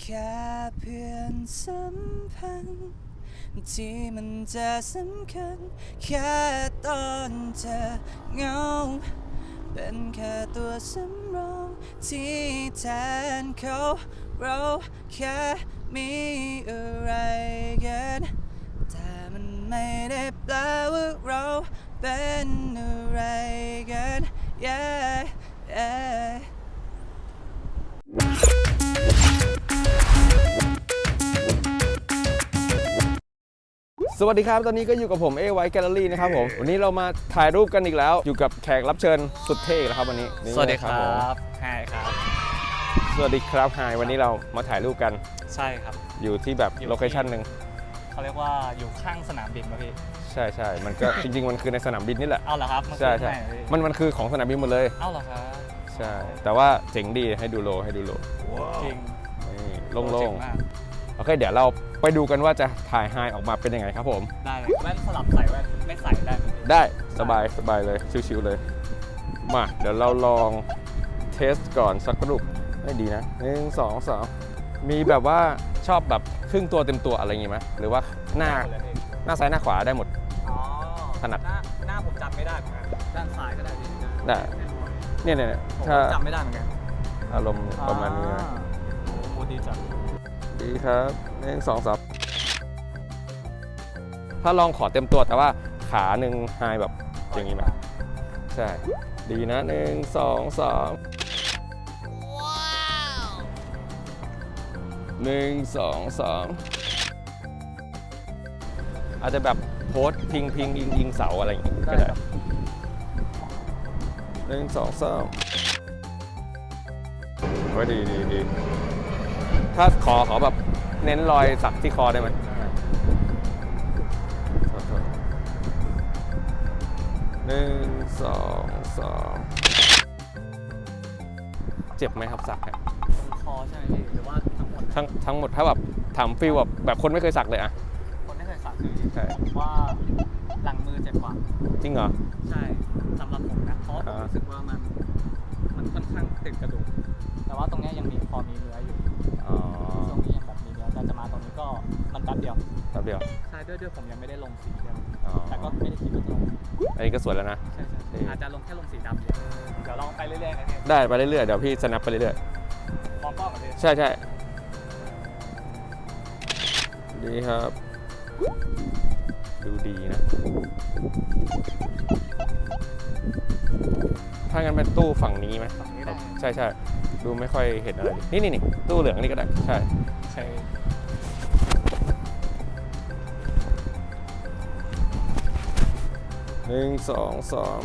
แค่เพื่อนสัมพันธ์ที่มันจะสำคัญ แค่ตอนเธอเหงา เป็นแค่ตัวสำรองที่แทนเขาเราแค่มีอะไรกันแต่มันไม่ได้แปลว่าเราเป็นอะไรกัน yeah, yeah. สวัสดีครับ ตอนนี้ก็อยู่กับผมเอไวแกลเลอรี่นะครับผม วันนี้เรามาถ่ายรูปกันอีกแล้ว อยู่กับแขกรับเชิญสุดเท่อีกแล้วครับวันนี้นี่สวัสดีคนะรัผมบไฮครับ สวัสดีครับไฮวันนี้เรามาถ่ายรูปกันใช่ครับ อยู่ที่แบบอยู่ที่ โลเคชั่นหนึ่งเขาเรียกว่าอยู่ข้างสนามบินป่ะพี่ ใช่ใช่มันก็ จริง ๆ มันคือในสนามบินนี่แหละ เอาเหรอครับมันใช่คือใช่ไหนพี่มันมันคือของสนามบินหมดเลย เอาเหรอครับใช่ แต่ว่าเจ๋งดีให้ดูโลให้ดูโลจริงนี่โล่เจ๋งมาก ๆโอเคเดี๋ยวเรา ไปดูกันว่าจะถ่ายไฮออกมาเป็นยังไงครับผม ได้เลยแว่นสลับใส่แว่นไม่ใส่ได้ไหมพี่ได้สบายสบายเลยชิวๆเลย มาเดี๋ยวเราลองเทสก่อนสักรูปไม่ดีนะหนึ่งสองสามมีแบบว่าชอบแบบครึ่งตัวเต็มตัวอะไรอย่างงี้ไหมหรือว่าหน้าได้หมดเลยพี่หน้าซ้ายหน้าขวาได้หมด อ๋อถนัด หน้าหน้าผมจำไม่ได้เหมือนกันด้านซ้ายก็ได้พี่ได้เนี่ยเนี่ยเนี่ยผมถ้าก็จำไม่ได้เหมือนกันอารมณ์ประมาณนี้นะ อ่โอ้โหดีจัง ดีครับหนึ่งสองสามถ้าลองขอเต็มตัวแต่ว่าขาหนึ่งไฮแบบอย่างงี้ไหมใช่ ดีนะหนึ่งสองสามหนึ่งสองสามอาจจะแบบโพสต์พิงพิงยิงยิงเสาอะไรอย่างงี้ก็ได้หนึ่งสองสามโอ้ยดีดีดี ถ้าขอขอแบบเน้นรอยสักที่คอได้ไหมหนึ่งสองสามเจ็บไหมครับสักเนี่ยตรงคอใช่ไหมพี่หรือว่าทั้งหมดทั้งทั้งหมดถ้าแบบถามฟิลแบบแบบคนไม่เคยสักเลยอะคนไม่เคยสักคือใช่ผมว่าหลังมือเจ็บกว่า จริงเหรอ ใช่สำหรับผมนะเพราะว่าผมอ่ารู้สึกว่ามัน มันค่อนข้างติดกระดูกแต่ว่าตรงเนี้ยยังมีพอมีเนื้ออยู่อ๋อช่วงนี้ยังแบบมีเนื้อแต่จะมาตรงนี้ก็มันแป๊บเดียวแป๊บเดียวใช่ด้วยด้วยผมยังไม่ได้ลงสีเดียวอ๋อแต่ก็ไม่ได้คิดว่าจะลงอันนี้ก็สวยแล้วนะ ใช่ใช่ดีใช่อาจจะลงแค่ลงสีดำเดียวเดี๋ยวลองไปเรื่อยๆนะพี่ได้ไปเรื่อยๆเดี๋ยวพี่สนับไปเรื่อยมองกล้องกับพี่ๆใช่ใช่ดีครับ ดูดีนะ ถ้างั้นเป็นตู้ฝั่งนี้ไหมฝั่งนี้ได้ ใช่ใช่ดูไม่ค่อยเห็นอะไรเลยนี่นี่นี่ตู้เหลืองนี่ก็ได้ใช่ ใช่หนึ่งสองสาม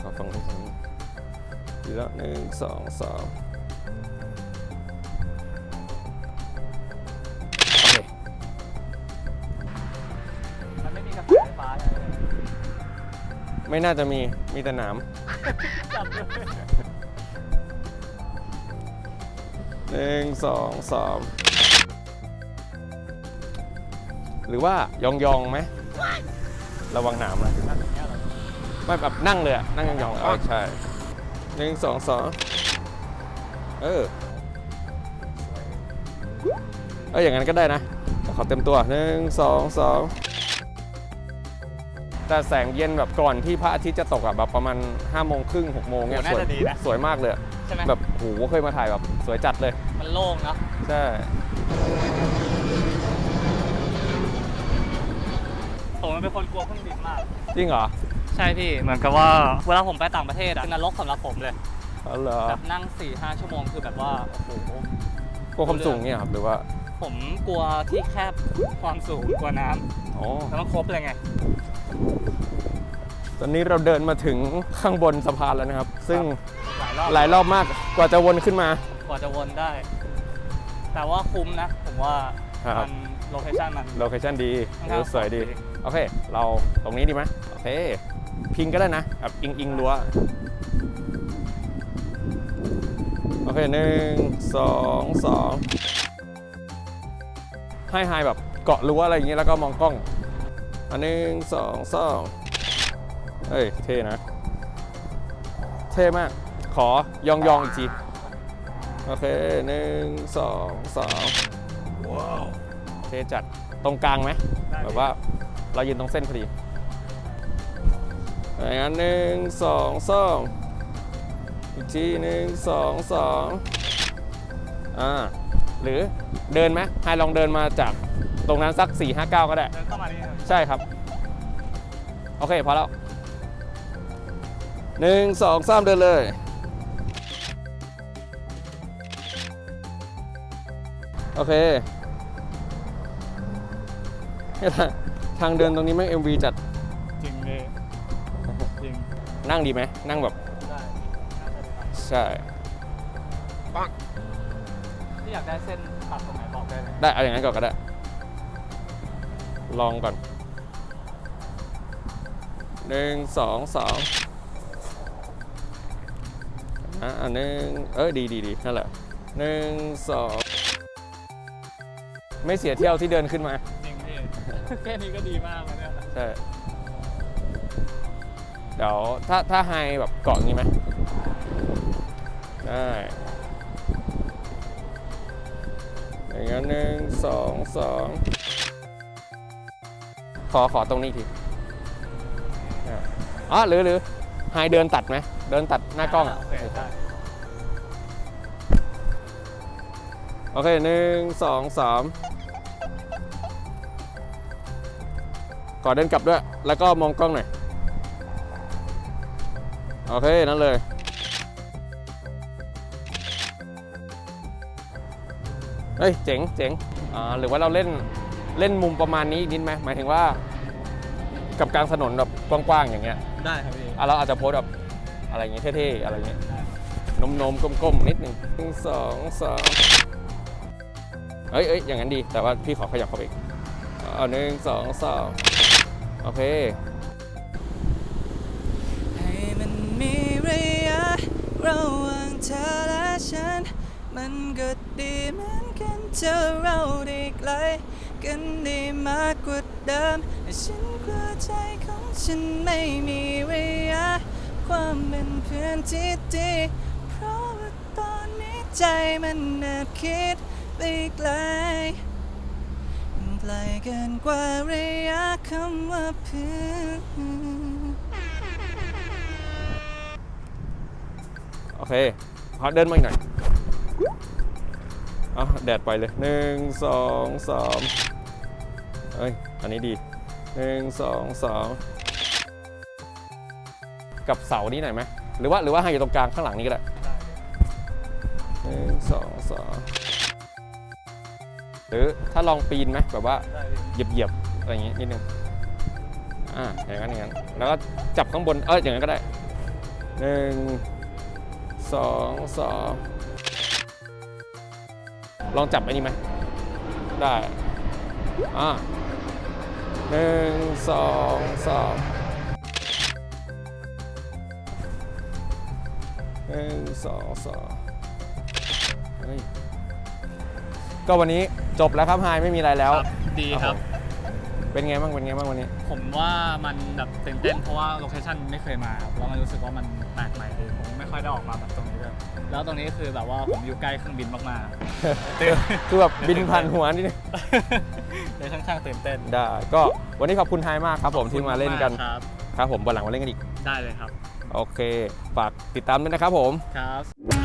ขอฟังนี้ฟังนี้ดีแล้วหนึ่งสองสาม ไม่น่าจะมี มีแต่หนามจับเลยหนึ่งสองสามหรือว่ายองยองๆไหม ระวังหนามนะแบบนี้เหรอไม่แบบนั่งเลยอะนั่งยองๆเออใช่หนึ่งสองสองเออ เอออย่างนั้นก็ได้นะแต่ขอเต็มตัวหนึ่งสองสอง แต่แสงเย็นแบบก่อนที่พระอาทิตย์จะตกอะแบบประมาณ5้าโมงครึ่งหกโมงโอ้เนี่ยน่าสวยจะดีนะ สวยมากเลยอะใช่ไหมแบบโหเคยมาถ่ายแบบสวยจัดเลย มันโล่งเนาะใช่ ผมมันเป็นคนกลัวเครื่องบินมาก จริงเหรอใช่พี่เหมือนกับว่าเวลาผมไปต่างประเทศอะคือนรกสำหรับผมเลยอ๋อเหรอแบบนั่ง4ี่ห้าชั่วโมงคือแบบว่าโอ้โหกลัวความสูงเนี่ยครับหรือว่าผมกลัวที่แคบความสูงกลัวน้ำอ๋อแล้วมันครบเลยไง ตอนนี้เราเดินมาถึงข้างบนสะพานแล้วนะครับ ซึ่งหลายรอบหลายรอบมากกว่าจะวนขึ้นมา กว่าจะวนได้ แต่ว่าคุ้มนะ ผมว่าครับ มันโลเคชั่นมัน โลเคชั่นดีค่อนข้างสวยดีสวยดี โอเค เราตรงนี้ดีไหมโอเค พิงก็ได้นะแบบอิงอิงรั้วโอเคหนึ่งสองสองให้ไฮแบบเกาะรั้วอะไรอย่างเงี้ยแล้วก็มองกล้อง อันหนึ่งสองสองเฮ้ย เท่นะ เท่มาก ขอยองยองๆอีกที โอเคหนึ่งสองสามว้าวโอเคจัดตรงกลางไหมได้แบบว่าเรายืนตรงเส้นพอดีอย่างนั้นหนึ่งสองสองอีกทีหนึ่งสองสองอ่าหรือเดินไหมให้ลองเดินมาจาก ตรงนั้นสัก 4 5 9 ก็ได้ เดินเข้ามานี่ครับใช่ครับ โอเค พอแล้วหนึ่งสองสามเดินเลย โอเคเนี่ยทางทางเดินตรงนี้แม่ง MV จัดจริงเลยจริงนั่งดีไหม นั่งแบบ ได้น่าจะดีครับใช่ ที่อยากได้เส้นตัดตรงไหนบอกได้เลยได้ เอาอย่างนั้นก่อนก็ได้ ลองก่อนหนึ่งสองสองอะอันหนึ่งเออดีดีดีนั่นแหละหนึ่งสองไม่เสียเที่ยวที่เดินขึ้นมาจริงพี่แค่นี้ก็ดีมากแล้วเนี่ยใช่เดี๋ยวถ้าถ้าไฮแบบเกาะงี้ไหมได้อย่างนั้นหนึ่งสองสอง ขอขอตรงนี้อีกทีอะอ๋อหรือหรือไฮเดินตัดไหมเดินตัดหน้ากล้องโอเคได้โอเคหนึ่งสองสามขอเดินกลับด้วย แล้วก็มองกล้องหน่อย โอเค นั่นเลย เฮ้ย เจ๋งเจ๋งอ่าหรือว่าเราเล่น เล่นมุมประมาณนี้อีกนิดไหมหมายถึงว่า กับกลางถนนแบบกว้างๆอย่างเงี้ยได้ครับพี่อะเราอาจจะโพสต์แบบอะไรอย่างเงี้ยเท่ๆอะไรเงี้ยนมนมๆก้มๆนิดหนึ่งหนึ่งสองสามเอ้ยเอ้ยอย่างนั้นดีแต่ว่าพี่ขอขยับเข้าไปอีกเอาหนึ่งสองสามโอเค ให้มันมีระยะระหว่างเธอและฉัน มันก็ดีเหมือนกันเธอเราได้ไกล กันได้มากกว่าเดิมฉันกลัวใจของฉันไม่มีระยะความเป็นเพื่อนที่ดีเพราะว่าตอนนี้ใจมันแอบคิดไปไกลไกลเกินกว่าระยะคำว่าเพื่อนโอเคขอเดินมาอีกหน่อยเอาแดดไปเลยหนึ่งสองสาม นนี้ดีหนึ่งสองสามกับเสานี้หน่อยไหมหรือว่าหรือว่าให้อยู่ตรงกลางข้างหลังนี้ก็ได้หนึ่งสองสามหรือถ้าลองปีนไหมแบบว่าได้พี่เหยียบอะไรอย่างงี้นิดนึงอ่าอย่างนั้นอย่างนั้นแล้วก็จับข้างบนเอออย่างนั้นก็ได้หนึ่งสองสามลองจับอ้นี่ไหมได้อ่า หนึ่งสองสามหนึ่งสองสามเฮ้ยก็วันนี้จบแล้วครับไฮไม่มีอะไรแล้ว ครับดีครับ เป็นไงบ้างเป็นไงบ้างวันนี้ ผมว่ามันแบบ ตื่นเต้นเพราะว่าโลเคชั่นไม่เคยมาครับแล้วมันรู้สึกว่ามันแปลกใหม่ดีผมไม่ค่อยได้ออกมาแบบตรงนี้เลยแล้วตรงนี้คือแบบว่าผมอยู่ใกล้เครื่องบินมากๆตื่น คือแบบบินผ่านหัวนิดนึงเลยค่อนข้างตื่นเต้นได้ ก็วันนี้ขอบคุณไทยมากครับผมที่มาเล่นกันครับ ครับผมวันหลังมาเล่นกันอีก ได้เลยครับ โอเค ฝากติดตามด้วยนะครับผม ครับ